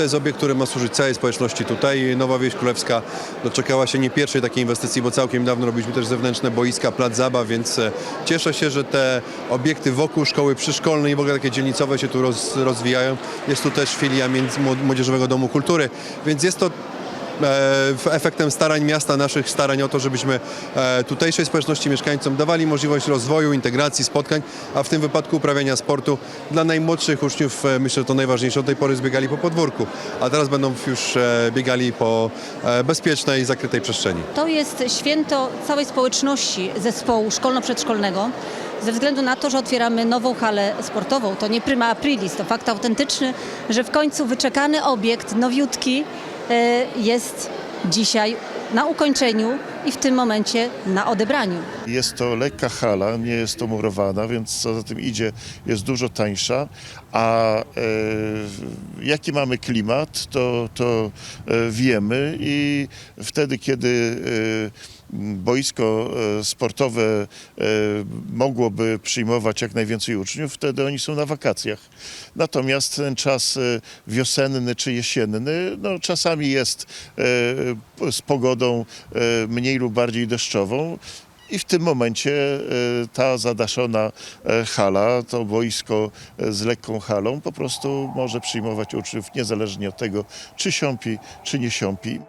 to jest obiekt, który ma służyć całej społeczności tutaj. Nowa Wieś Królewska doczekała się nie pierwszej takiej inwestycji, bo całkiem dawno robiliśmy też zewnętrzne boiska, plac zabaw, więc e, cieszę się, że te obiekty wokół szkoły przyszkolnej i w ogóle takie dzielnicowe się tu roz, rozwijają. Jest tu też filia między, Młodzieżowego Domu Kultury, więc jest to efektem starań miasta, naszych starań o to, żebyśmy e, tutejszej społeczności mieszkańcom dawali możliwość rozwoju, integracji, spotkań, a w tym wypadku uprawiania sportu. Dla najmłodszych uczniów e, myślę, że to najważniejsze. Od tej pory zbiegali po podwórku, a teraz będą już e, biegali po e, bezpiecznej, zakrytej przestrzeni. To jest święto całej społeczności zespołu szkolno-przedszkolnego. Ze względu na to, że otwieramy nową halę sportową, to nie prima aprilis, to fakt autentyczny, że w końcu wyczekany obiekt, nowiutki, e, jest dzisiaj na ukończeniu i w tym momencie na odebraniu. Jest to lekka hala, nie jest to murowana, więc co za tym idzie, jest dużo tańsza. A e, jaki mamy klimat, to, to e, wiemy i wtedy, kiedy e, boisko e, sportowe e, mogłoby przyjmować jak najwięcej uczniów, wtedy oni są na wakacjach. Natomiast ten czas e, wiosenny czy jesienny, no czasami jest e, z pogodą e, mniej lub bardziej deszczową. I w tym momencie e, ta zadaszona e, hala, to boisko z lekką halą po prostu może przyjmować uczniów niezależnie od tego, czy siąpi, czy nie siąpi.